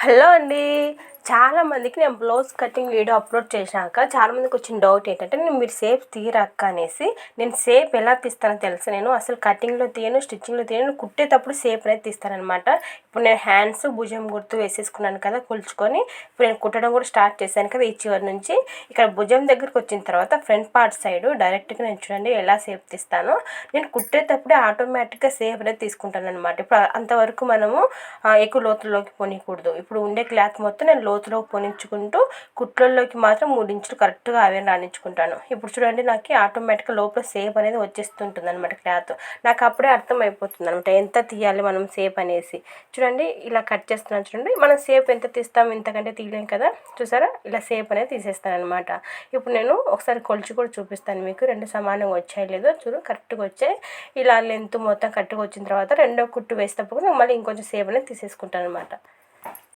Hello అండి. చాలామందికి నేను బ్లౌజ్ కటింగ్ వీడియో అప్లోడ్ చేశాక చాలామందికి వచ్చిన డౌట్ ఏంటంటే నేను మీరు సేప్ తీయరక్క అనేసి. నేను సేప్ ఎలా తీస్తానో తెలుసు. నేను అసలు కటింగ్లో తీయను స్టిచ్చింగ్లో తీయను. కుట్టేటప్పుడు సేప్ అనేది తీస్తానమాట ఇప్పుడు నేను హ్యాండ్స్ భుజం గుర్తు వేసేసుకున్నాను కదా కొలుచుకొని. ఇప్పుడు నేను కుట్టడం కూడా స్టార్ట్ చేశాను కదా ఈ చివరి నుంచి. ఇక్కడ భుజం దగ్గరకు వచ్చిన తర్వాత ఫ్రంట్ పార్ట్ సైడ్ డైరెక్ట్గా నేను చూడండి ఎలా సేప్ తీస్తానో. నేను కుట్టేటప్పుడే ఆటోమేటిక్గా సేప్ అనేది తీసుకుంటాను అనమాట ఇప్పుడు అంతవరకు మనము ఎక్కువ లోతుల్లోకి పోనీకూడదు. ఇప్పుడు ఉండే క్లాత్ మొత్తం నేను లోతులో పొనించుకుంటూ కుట్లల్లోకి మాత్రం మూడు ఇంచులు కరెక్ట్గా అవే రాణించుకుంటాను. ఇప్పుడు చూడండి నాకు ఆటోమేటిక్గా లోపల సేప్ అనేది వచ్చేస్తుంటుంది అనమాట క్లాత్. నాకు అప్పుడే అర్థం అయిపోతుంది అనమాట ఎంత తీయాలి మనం సేప్ అనేసి. చూడండి ఇలా కట్ చేస్తున్నాను చూడండి మనం సేప్ ఎంత తీస్తాం ఇంతకంటే తీయలేం కదా. చూసారా? ఇలా సేప్ అనేది తీసేస్తాను అనమాట ఇప్పుడు నేను ఒకసారి కొలిచి కూడా చూపిస్తాను మీకు రెండు సమానంగా వచ్చాయి లేదో చూడు కరెక్ట్గా వచ్చాయి. ఇలా లెంత్ మొత్తం కరెక్ట్గా వచ్చిన తర్వాత రెండో కుట్టు వేసేటప్పుడు మళ్ళీ ఇంకొంచెం సేప్ అనేది తీసేసుకుంటాను అనమాట